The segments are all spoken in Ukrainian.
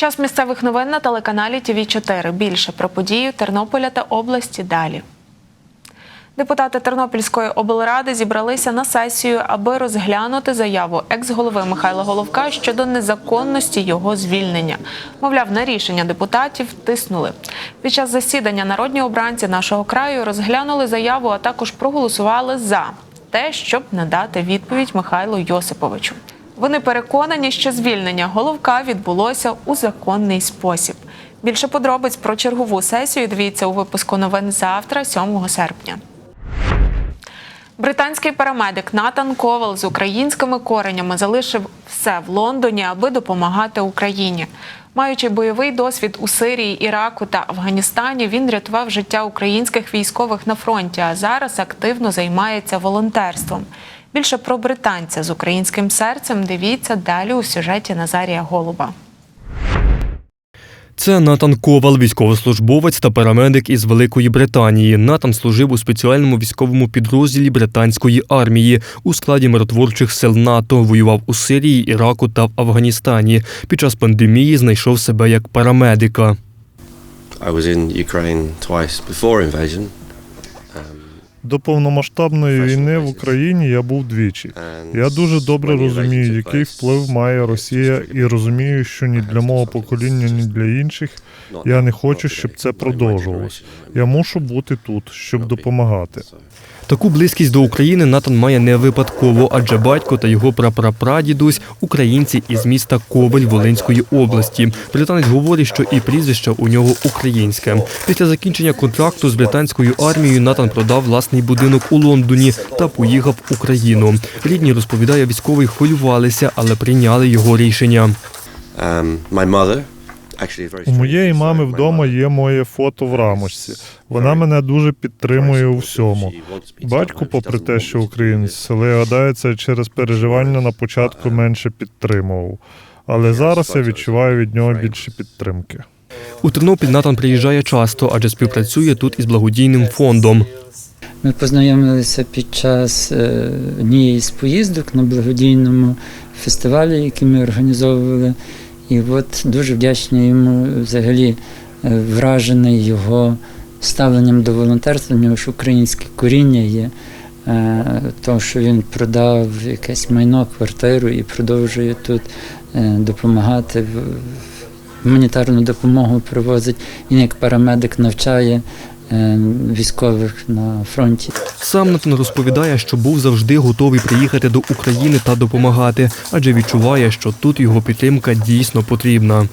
Час місцевих новин на телеканалі ТВ 4 Більше про події Тернополя та області далі. Депутати Тернопільської облради зібралися на сесію, аби розглянути заяву екс-голови Михайла Головка щодо незаконності його звільнення. Мовляв, на рішення депутатів тиснули. Під час засідання народні обранці нашого краю розглянули заяву, а також проголосували за те, щоб надати відповідь Михайлу Йосиповичу. Вони переконані, що звільнення головка відбулося у законний спосіб. Більше подробиць про чергову сесію дивіться у випуску новин завтра, 7 серпня. Британський парамедик Натан Ковал з українськими коренями залишив все в Лондоні, аби допомагати Україні. Маючи бойовий досвід у Сирії, Іраку та Афганістані, він рятував життя українських військових на фронті, а зараз активно займається волонтерством. Більше про британця з українським серцем дивіться далі у сюжеті Назарія Голуба. Це Натан Ковал, військовослужбовець та парамедик із Великої Британії. Натан служив у спеціальному військовому підрозділі британської армії у складі миротворчих сил НАТО. Воював у Сирії, Іраку та в Афганістані. Під час пандемії знайшов себе як парамедика. I was in Ukraine twice before invasion. До повномасштабної війни в Україні я був двічі. Я дуже добре розумію, який вплив має Росія, і розумію, що ні для мого покоління, ні для інших. Я не хочу, щоб це продовжувалось. Я мушу бути тут, щоб допомагати. Таку близькість до України Натан має не випадково, адже батько та його прапрапрадідусь – українці із міста Ковель Волинської області. Британець говорить, що і прізвище у нього українське. Після закінчення контракту з британською армією Натан продав власний будинок у Лондоні та поїхав в Україну. Рідні розповідає, військовий хвилювалися, але прийняли його рішення. Um, my У моєї мами вдома є моє фото в рамочці. Вона мене дуже підтримує у всьому. Батько, попри те, що українець, але це через переживання на початку менше підтримував. Але зараз я відчуваю від нього більше підтримки. У Тернопіль Натан приїжджає часто, адже співпрацює тут із благодійним фондом. Ми познайомилися під час е, однієї з поїздок на благодійному фестивалі, який ми організовували. І от дуже вдячний йому взагалі е, вражений його ставленням до волонтерства. В нього ж українське коріння є. Е, То, що він продав якесь майно, квартиру і продовжує тут е, допомагати, гуманітарну допомогу привозить. Він як парамедик навчає військових на фронті. Сам Натан розповідає, що був завжди готовий приїхати до України та допомагати, адже відчуває, що тут його підтримка дійсно потрібна.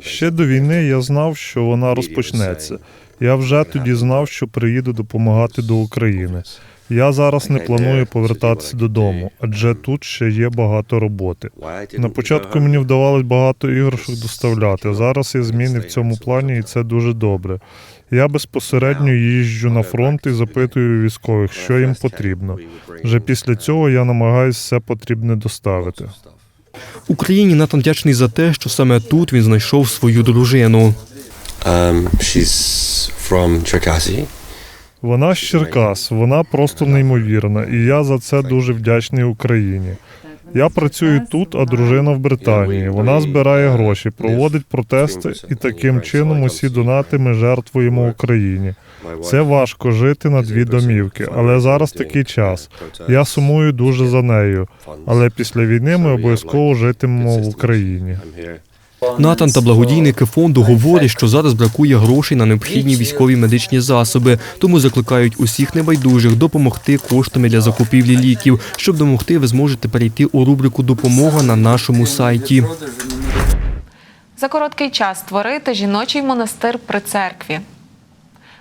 Ще до війни я знав, що вона розпочнеться. Я вже тоді знав, що приїду допомагати до України. Я зараз не планую повертатися додому, адже тут ще є багато роботи. На початку мені вдавалось багато іграшок доставляти. Зараз є зміни в цьому плані, і це дуже добре. Я безпосередньо їжджу на фронт і запитую військових, що їм потрібно. Вже після цього я намагаюся все потрібне доставити. Україні Натан вдячний за те, що саме тут він знайшов свою дружину. Um, she's from Cherkasy. Вона з Черкас, вона просто неймовірна, і я за це дуже вдячний Україні. Я працюю тут, а дружина в Британії. Вона збирає гроші, проводить протести, і таким чином усі донати ми жертвуємо Україні. Це важко жити на дві домівки, але зараз такий час. Я сумую дуже за нею. Але після війни ми обов'язково житимемо в Україні. Натан та благодійники фонду говорять, що зараз бракує грошей на необхідні військові медичні засоби, тому закликають усіх небайдужих допомогти коштами для закупівлі ліків. Щоб допомогти, ви зможете перейти у рубрику Допомога на нашому сайті. За короткий час створити жіночий монастир при церкві.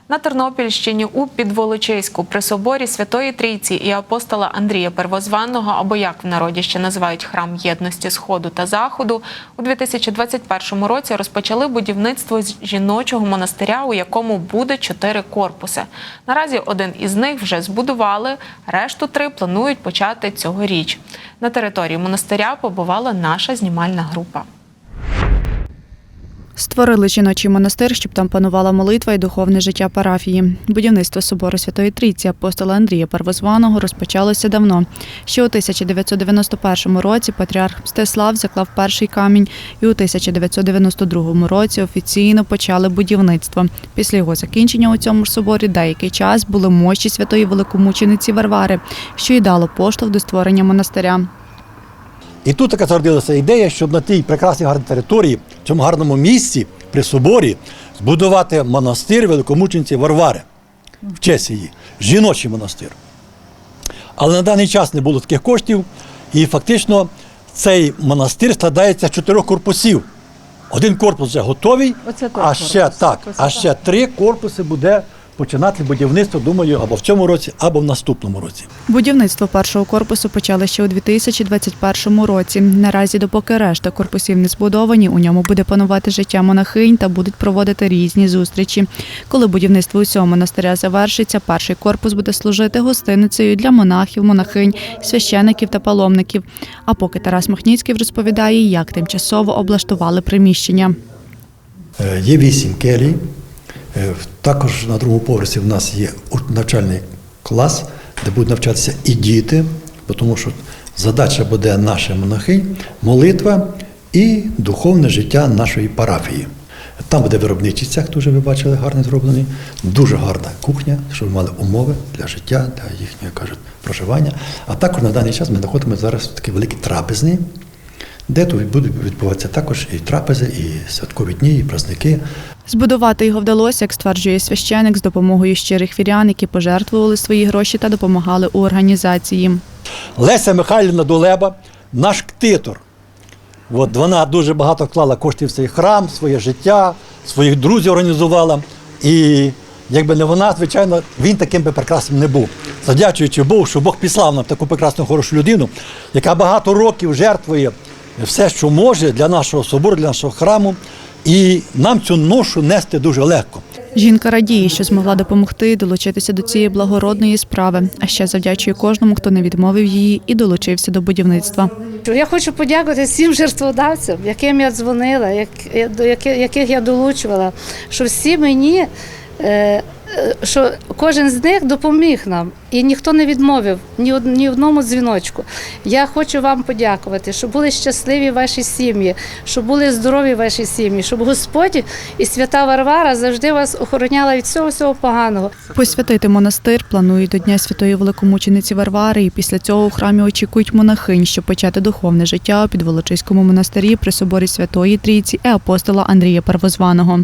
На Тернопільщині у Підволочиську при соборі Святої Трійці і апостола Андрія Первозванного, або як в народі ще називають храм єдності Сходу та Заходу, у 2021 році розпочали будівництво жіночого монастиря, у якому буде чотири корпуси. Наразі один із них вже збудували, решту три планують почати цьогоріч. На території монастиря побувала наша знімальна група. Створили жіночий монастир, щоб там панувала молитва і духовне життя парафії. Будівництво собору Святої Трійці апостола Андрія Первозваного розпочалося давно. Ще у 1991 році патріарх Мстислав заклав перший камінь, і у 1992 році офіційно почали будівництво. Після його закінчення у цьому ж соборі деякий час були мощі святої великомучениці Варвари, що й дало поштовх до створення монастиря. І тут така зародилася ідея, щоб на тій прекрасній гарній території, в цьому гарному місці при соборі, збудувати монастир великомученці Варвари в честь її, жіночий монастир. Але на даний час не було таких коштів, і фактично цей монастир складається з чотирьох корпусів. Один корпус вже готовий, а ще так, а ще три корпуси буде починати будівництво, думаю, або в цьому році, або в наступному році. Будівництво першого корпусу почали ще у 2021 році. Наразі, допоки решта корпусів не збудовані, у ньому буде панувати життя монахинь та будуть проводити різні зустрічі. Коли будівництво усього монастиря завершиться, перший корпус буде служити гостиницею для монахів, монахинь, священиків та паломників. А поки Тарас Махніцький розповідає, як тимчасово облаштували приміщення. Е, Є вісім келій. Е, Також на другому поверсі в нас є навчальний клас, де будуть навчатися і діти, тому що задача буде наших монахинь, молитва і духовне життя нашої парафії. Там буде виробничий цех, дуже ви бачили, гарний зроблений, дуже гарна кухня, щоб мали умови для життя, для їхнього кажуть, проживання. А також на даний час ми знаходимося зараз в такій великій трапезні, де тут будуть відбуватися також і трапези, і святкові дні, і праздники. Збудувати його вдалося, як стверджує священик, з допомогою щирих вірян, які пожертвували свої гроші та допомагали у організації. Леся Михайлівна Долеба, наш ктитор. От вона дуже багато вклала коштів в цей храм, своє життя, своїх друзів організувала. І якби не вона, звичайно, він таким би прекрасним не був. Задячуючи Богу, що Бог післав нам таку прекрасну хорошу людину, яка багато років жертвує все, що може для нашого собору, для нашого храму. І нам цю ношу нести дуже легко. Жінка радіє, що змогла допомогти долучитися до цієї благородної справи, а ще завдячує кожному, хто не відмовив її і долучився до будівництва. Я хочу подякувати всім жертводавцям, яким я дзвонила, як, до яких, яких я долучувала, що всі мені, е, що кожен з них допоміг нам, і ніхто не відмовив ні, ні одному дзвіночку. Я хочу вам подякувати, щоб були щасливі ваші сім'ї, щоб були здорові ваші сім'ї, щоб Господь і свята Варвара завжди вас охороняла від всього всього поганого. Посвятити монастир планують до Дня Святої Великомучениці Варвари, і після цього у храмі очікують монахинь, щоб почати духовне життя у Підволочиському монастирі при соборі Святої Трійці і апостола Андрія Первозваного.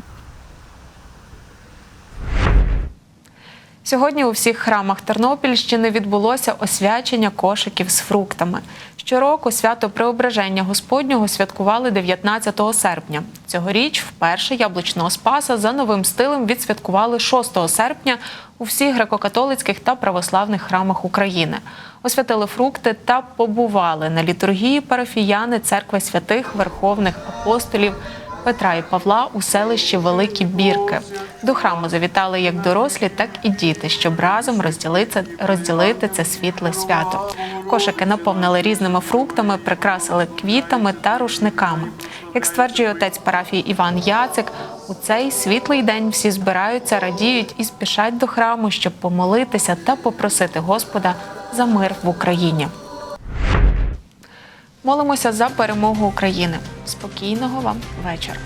Сьогодні у всіх храмах Тернопільщини відбулося освячення кошиків з фруктами. Щороку свято Преображення Господнього святкували 19 серпня. Цьогоріч вперше яблучного спаса за новим стилем відсвяткували 6 серпня у всіх греко-католицьких та православних храмах України. Освятили фрукти та побували на літургії парафіяни церкви святих Верховних апостолів Петра і Павла у селищі Великі Бірки. До храму завітали як дорослі, так і діти, щоб разом розділити, розділити це світле свято. Кошики наповнили різними фруктами, прикрасили квітами та рушниками. Як стверджує отець парафії Іван Яцик, у цей світлий день всі збираються, радіють і спішать до храму, щоб помолитися та попросити Господа за мир в Україні. Молимося за перемогу України. Спокійного вам вечора.